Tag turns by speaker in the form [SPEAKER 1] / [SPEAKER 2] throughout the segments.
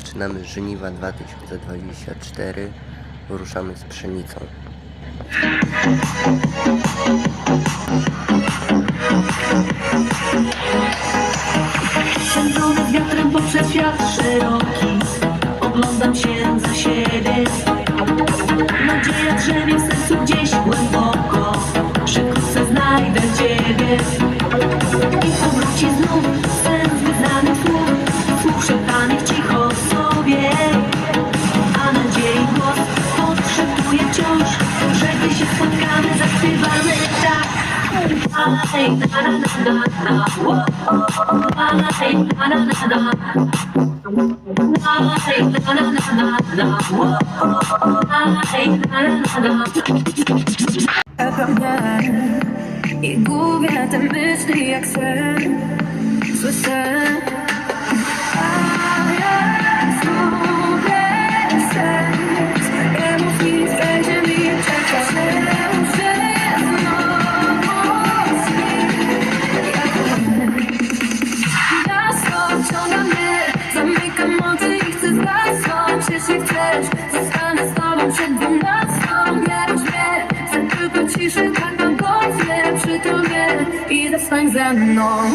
[SPEAKER 1] Zaczynamy żniwa 2024. Ruszamy z pszenicą.
[SPEAKER 2] Szędzony wiatrem poprzez świat szeroki Oglądam się za siebie Nadzieja drzemie w sercu gdzieś głęboko Szybko znajdę Ciebie I
[SPEAKER 3] signs and all.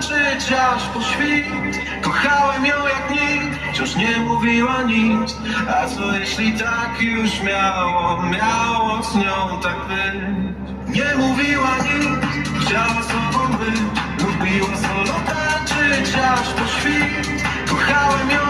[SPEAKER 3] tańczyć aż po świt. Kochałem ją jak nikt, wciąż nie mówiła nic. A co jeśli tak już miało, miało z nią tak być? Nie mówiła nic, chciała sobą być. Lubiła solo tańczyć aż po świt. Kochałem ją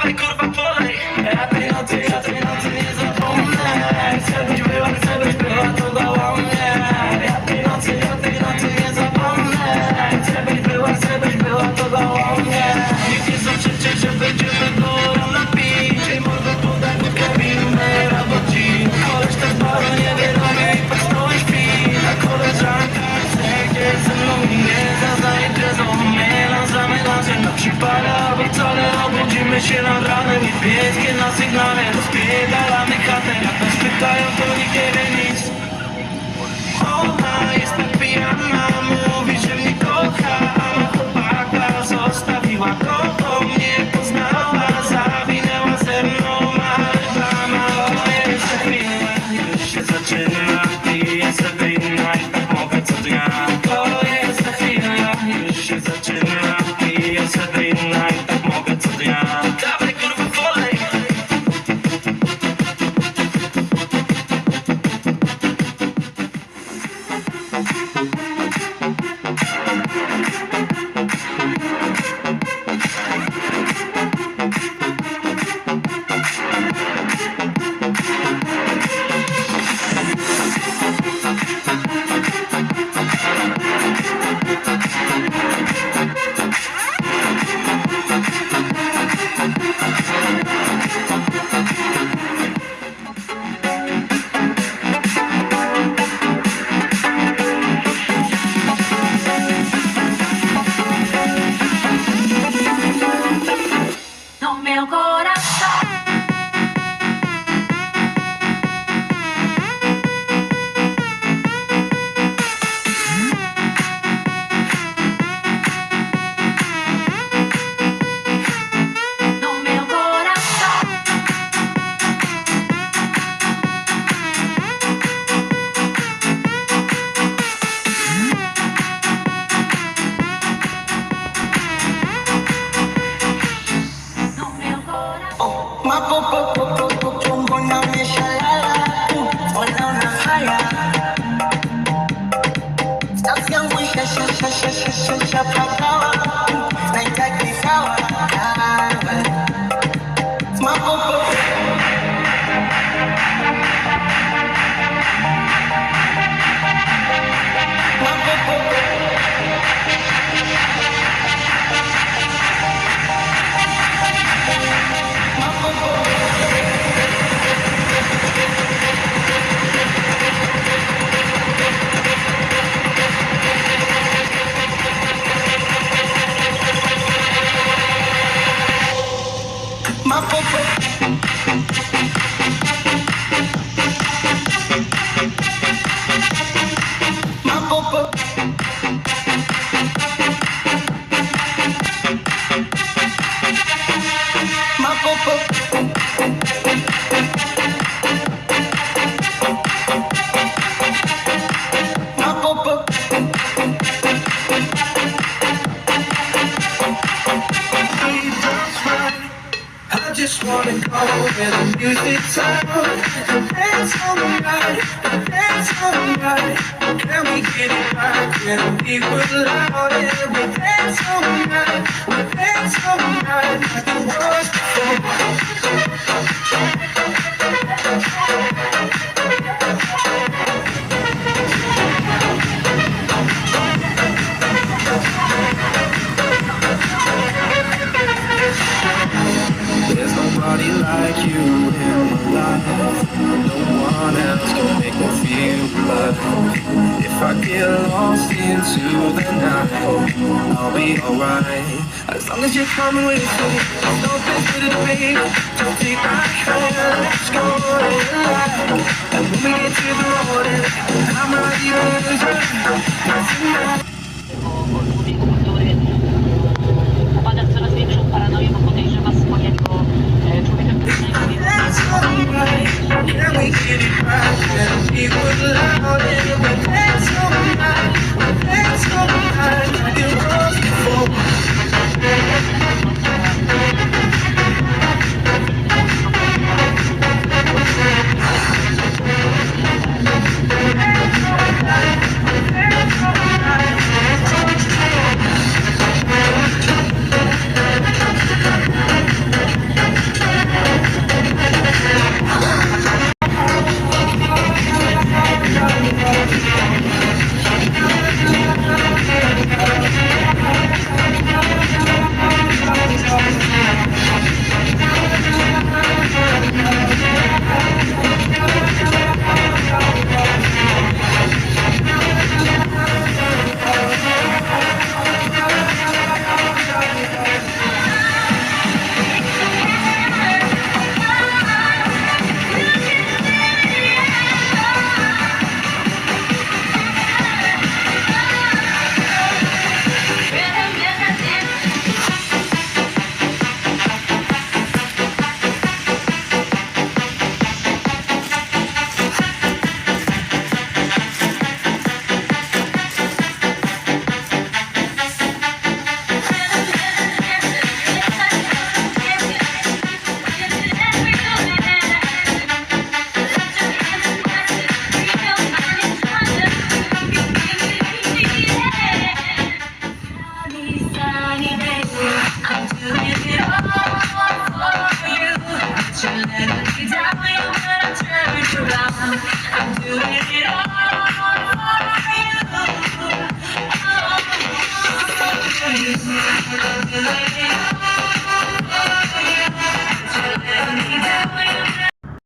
[SPEAKER 4] Budzimy się nad ranem i pieskie na sygnale Rozpierdalamy chatę, jak nas pytają to nikt nie wie nic. Ona jest tak pijana, mówi, że mnie kocha A ma chłopaka, zostawiła. go
[SPEAKER 5] Shut
[SPEAKER 3] up. Just wanna go where the music's loud and dance all night, dance all night. Can we get it right? Can we were loud and we dance all night, we dance all night like it was before. get lost into the night. I'll be alright. As long as you're coming with me There's no place for the pain Just take my hand Let's go on and And when we get to the morning I'm not even trying Ludzi kultury upada w coraz się